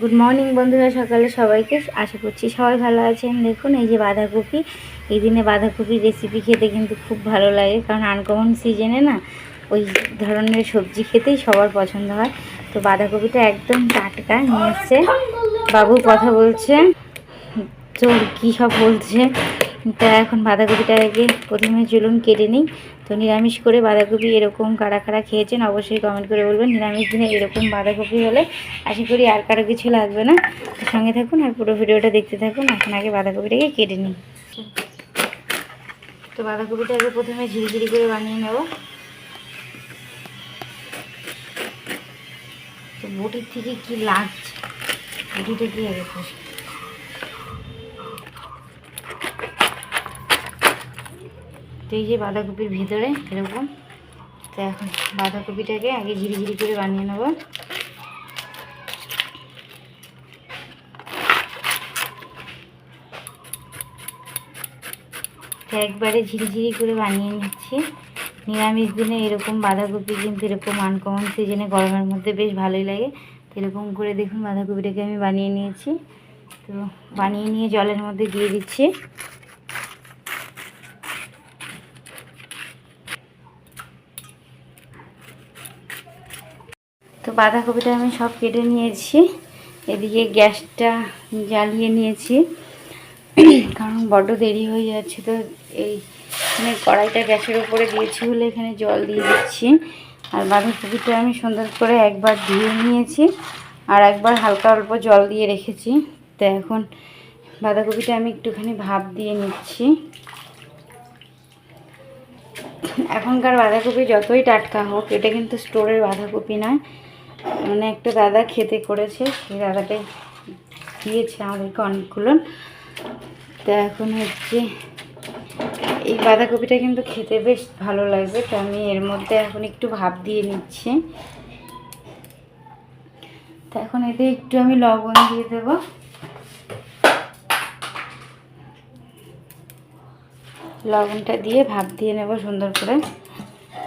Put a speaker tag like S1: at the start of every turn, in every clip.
S1: Good morning বন্ধুরা, সকালে সবাইকে। আশা করছি সবাই ভালো আছেন। দেখুন, এই যে বাঁধাকপি, এই দিনে বাঁধাকপির রেসিপি খেতে কিন্তু খুব ভালো লাগে, কারণ আনকমন সিজনে না, ওই ধরনের সবজি খেতেই সবার পছন্দ হয়। তো বাঁধাকপিটা একদম টাটকা নিয়ে এসছে। বাবু কথা বলছে। তো কী সব বলছে? তা এখন বাঁধাকপিটাকে প্রথমে চলুন, কেটে নিই। তো নিরামিষ করে বাঁধাকপি এরকম কারা কারা খেয়েছেন অবশ্যই কমেন্ট করে বলবেন। নিরামিষ দিনে এরকম বাঁধাকপি হলে আশা করি আর কারও কিছু লাগবে না। সঙ্গে থাকুন আর পুরো ভিডিওটা দেখতে থাকুন। এখন আগে বাঁধাকপিটাকে কেটে নিই। তো বাঁধাকপিটাকে প্রথমে ঝিরিঝিরি করে বানিয়ে নেব। তো বটির থেকে কি লাগছে? বটিটা কি আগে তো এই যে বাঁধাকপির ভিতরে এরকম, তো এখন বাঁধাকপিটাকে আগে ঝিরিঝিরি করে বানিয়ে নেব। একবারে ঝিরিঝিরি করে বানিয়ে নিচ্ছি। নিরামিষ দিনে এরকম বাঁধাকপি কিন্তু এরকম আনকমন সিজনে গরমের মধ্যে বেশ ভালোই লাগে। তো এরকম করে দেখুন বাঁধাকপিটাকে আমি বানিয়ে নিয়েছি। তো বানিয়ে নিয়ে জলের মধ্যে দিয়ে দিচ্ছি। বাঁধাকপিটা আমি সব কেটে নিয়েছি। এদিকে গ্যাসটা জ্বালিয়ে নিয়েছি। কারণ বড্ড দেরি হয়ে যাচ্ছে তো এই এখানে কড়াইটা গ্যাসের উপরে দিয়েছি বলে এখানে জল দিয়ে দিচ্ছি। আর বাঁধাকপিটা আমি সুন্দর করে একবার ধুয়ে নিয়েছি আর একবার হালকা অল্প জল দিয়ে রেখেছি। তো এখন বাঁধাকপিটা আমি একটুখানি ভাপ দিয়ে নিচ্ছি। এখনকার বাঁধাকপি যতই টাটকা হোক, এটা কিন্তু স্টোরের বাঁধাকপি নয়। মানে একটা দাদা খেতে করেছে সেই দাদাটাই দিয়েছে আমাদেরকে অনেকগুলো। তো এখন হচ্ছে এই বাঁধাকপিটা কিন্তু খেতে বেশ ভালো লাগবে, তো আমি এর মধ্যে এখন একটু ভাপ দিয়ে নিচ্ছি। তো এখন এতে একটু আমি লবণ দিয়ে দেবো। লবণটা দিয়ে ভাপ দিয়ে নেব সুন্দর করে।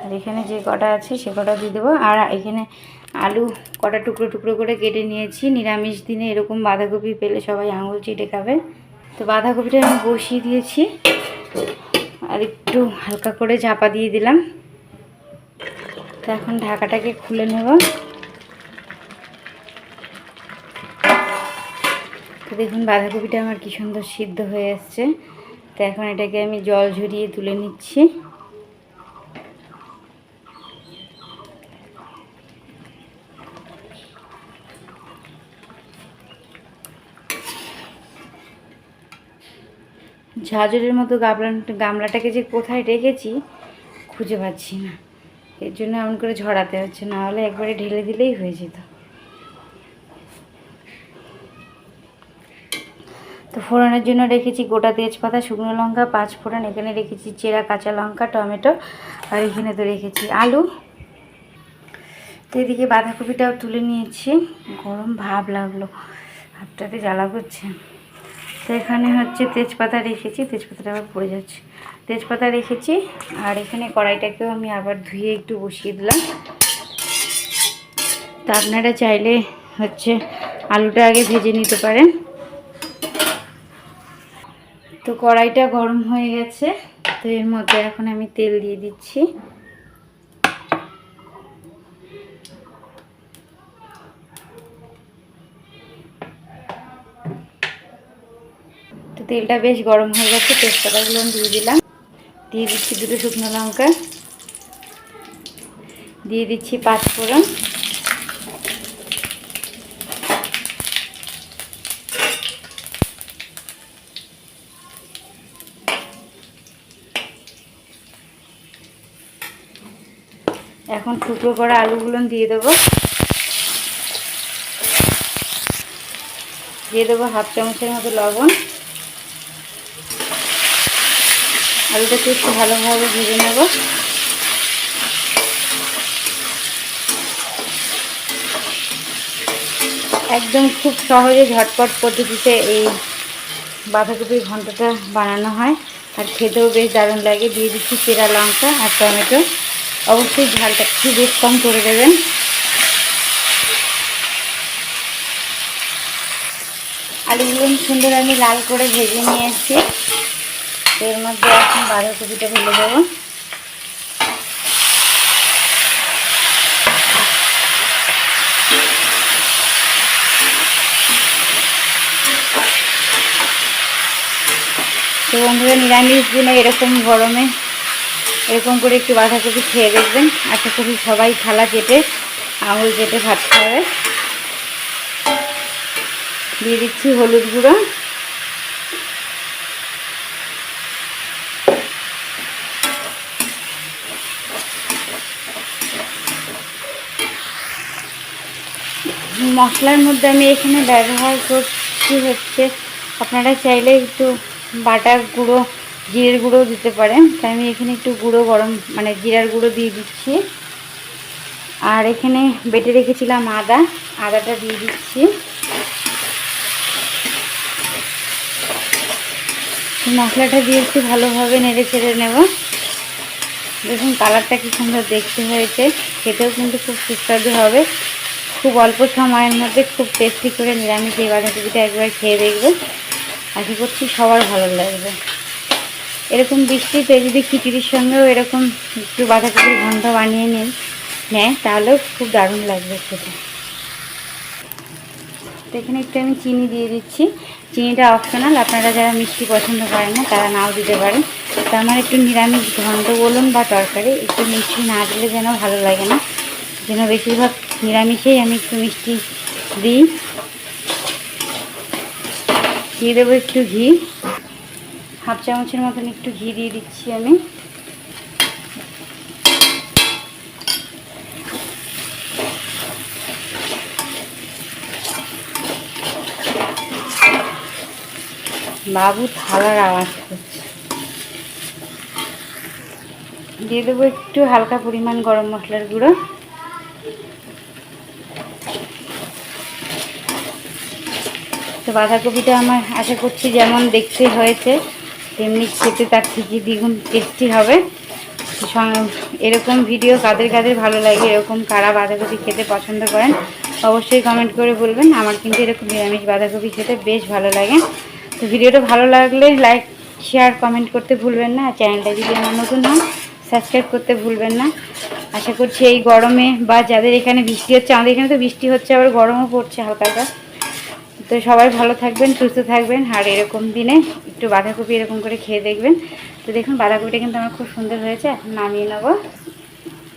S1: আর এখানে যে কটা আছে সে কটা দিয়ে দেবো। আর এখানে আলু কটা টুকরো টুকরো করে কেটে নিয়েছি। নিরামিষ দিনে এরকম বাঁধাকপি পেলে সবাই আঙুল চিটে খাবে। তো বাঁধাকপিটা আমি বসিয়ে দিয়েছি। আর একটু হালকা করে চাপা দিয়ে দিলাম। তো এখন ঢাকাটাকে খুলে নেব। তো দেখুন, বাঁধাকপিটা আমার কি সুন্দর সিদ্ধ হয়ে এসছে তো এখন এটাকে আমি জল ঝরিয়ে তুলে নিচ্ছি। ঝাঁঝরের মতো গামলা গামলাটাকে যে কোথায় রেখেছি, খুঁজে পাচ্ছি না। এর জন্য এমন করে ঝরাতে হচ্ছে, না হলে একবারে ঢেলে দিলেই হয়ে যেত। তো ফোড়নের জন্য রেখেছি গোটা তেজপাতা, শুকনো লঙ্কা, পাঁচ ফোড়ন, এখানে রেখেছি চেরা, কাঁচা লঙ্কা, টমেটো, আর এখানে তো রেখেছি আলু। তো এদিকে বাঁধাকপিটাও তুলে নিয়েছি। গরম ভাব লাগল, হাতটাতে জ্বালা করছে। তো এখানে হচ্ছে তেজপাতা রেখেছি, তেজপাতাটা আবার পড়ে যাচ্ছে। তেজপাতা রেখেছি, আর এখানে কড়াইটাকেও আমি আবার ধুয়ে একটু বসিয়ে দিলাম। তা আপনারা চাইলে হচ্ছে আলুটা আগে ভেজে নিতে পারেন। তো কড়াইটা গরম হয়ে গেছে, তো এর মধ্যে এখন আমি তেল দিয়ে দিচ্ছি। তেলটা বেশ গরম হয়ে গেছে, তেজপাতাগুলো দিয়ে দিলাম। দিয়ে দিচ্ছি দুটো শুকনো লঙ্কা। দিয়ে দিচ্ছি পাঁচ ফোড়ন। এখন টুকরো করা আলুগুলো দিয়ে দেবো। দিয়ে দেবো হাফ চামচের মতো লবণ। আলুটাকে একটু ভালোভাবে ভেজে নেব। একদম খুব সহজে ঝটপট পদ্ধতিতে এই বাঁধাকপির ঘন্টটা বানানো হয়। আর খেতেও বেশ দারুণ লাগে। দিয়ে দিচ্ছি চেরা লঙ্কা আর টমেটো। অবশ্যই ঝালটা একটু বেশ কম করে দেবেন। আলুগুলো সুন্দর আমি লাল করে ভেজে নিয়ে এসেছি এর মধ্যে এখন বাঁধাকপিটা ঢেলে দেবো। তো বন্ধুরা, নিরামিষ দিনে এরকম গরমে এরকম করে একটু বাঁধাকপি খেয়ে দেখবেন। আশা করি সবাই থালা কেটে আঙুল কেটে ভাত খাবে। দিয়ে দিচ্ছি হলুদ গুঁড়ো। মশলার মধ্যে আমি এখানে ব্যবহার করছি হচ্ছে, আপনারা চাইলে একটু বাটা গুঁড়ো, জিরের গুঁড়ো দিতে পারেন। তাই আমি এখানে একটু গুঁড়ো গরম মানে জিরার গুঁড়ো দিয়ে দিচ্ছি। আর এখানে বেটে রেখেছিলাম আদা, আদাটা দিয়ে দিচ্ছি। মশলাটা দিয়ে একটু ভালোভাবে নেড়ে ছেড়ে নেব। দেখুন, কালারটা কি সুন্দর দেখতে হয়েছে। খেতেও কিন্তু খুব সুস্বাদু হবে। খুব অল্প সময়ের মধ্যে খুব টেস্টি করে নিরামিষ এই বাঁধাকপিটা একবার খেয়ে দেখবে আশা করছি সবার ভালো লাগবে। এরকম বৃষ্টিতে যদি খিচুড়ির সঙ্গেও এরকম একটু বাঁধাকপির ঘন্ট বানিয়ে নিন, নেয়, তাহলেও খুব দারুণ লাগবে খেতে। তো এখানে একটু আমি চিনি দিয়ে দিচ্ছি। চিনিটা অপশনাল আপনারা যারা মিষ্টি পছন্দ করেন না, তারা নাও দিতে পারেন। তো আমার একটু নিরামিষ ঘন্ট বলুন বা তরকারি, একটু মিষ্টি না দিলে যেন ভালো লাগে না। যেন বেশিরভাগ নিরামিষেই আমি একটু মিষ্টি দিই। দিয়ে দেবো একটু ঘি। হাফ চামচের মতন একটু ঘি দিয়ে দিচ্ছি আমি। বাবু থালার আওয়াজ করছে। দিয়ে দেবো একটু হালকা পরিমাণ গরম মশলার গুঁড়ো। তো বাঁধাকপিটা আমার আশা করছি যেমন দেখতে হয়েছে, তেমনি খেতে তার ঠিকই দ্বিগুণ টেস্টি হবে। এরকম ভিডিও কাদের কাদের ভালো লাগে, এরকম কারা বাঁধাকপি খেতে পছন্দ করেন, অবশ্যই কমেন্ট করে বলবেন। আমার কিন্তু এরকম নিরামিষ বাঁধাকপি খেতে বেশ ভালো লাগে। তো ভিডিওটা ভালো লাগলে লাইক শেয়ার কমেন্ট করতে ভুলবেন না। চ্যানেলটা যদি আমার নতুন হন সাবস্ক্রাইব করতে ভুলবেন না। আশা করছি এই গরমে বা যাদের এখানে বৃষ্টি হচ্ছে, আমাদের এখানে তো বৃষ্টি হচ্ছে, আবার গরমও পড়ছে হালকা হালকা। তো সবাই ভালো থাকবেন, সুস্থ থাকবেন। আর এরকম দিনে একটু বাঁধাকপি এরকম করে খেয়ে দেখবেন। তো দেখুন, বাঁধাকপিটা কিন্তু আমার খুব সুন্দর হয়েছে, এখন নামিয়ে নেব।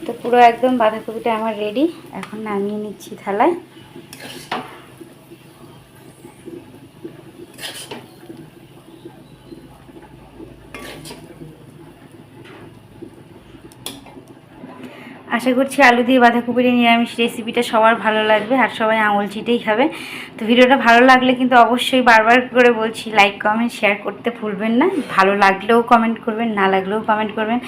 S1: তো পুরো একদম বাঁধাকপিটা আমার রেডি এখন নামিয়ে নিচ্ছি থালায়। আশা করছি আলু দিয়ে বাঁধাকপির নিরামিষ রেসিপিটা সবার ভালো লাগবে আর সবাই আঙুল চিটেই খাবে। তো ভিডিওটা ভালো লাগলে কিন্তু অবশ্যই বারবার করে বলছি লাইক কমেন্ট শেয়ার করতে ভুলবেন না। ভালো লাগলেও কমেন্ট করবেন, না লাগলেও কমেন্ট করবেন।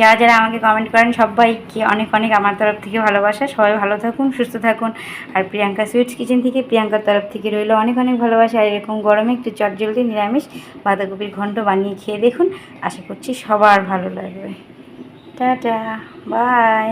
S1: যারা যারা আমাকে কমেন্ট করেন, সবাইকে অনেক অনেক আমার তরফ থেকে ভালোবাসা। সবাই ভালো থাকুন, সুস্থ থাকুন। আর প্রিয়াঙ্কা সুইটস কিচেন থেকে প্রিয়াঙ্কার তরফ থেকে রইল অনেক অনেক ভালোবাসা। আর এরকম গরমে একটু চটজলদি নিরামিষ বাঁধাকপির ঘন্ট বানিয়ে খেয়ে দেখুন। আশা করছি সবার ভালো লাগবে। Tata bye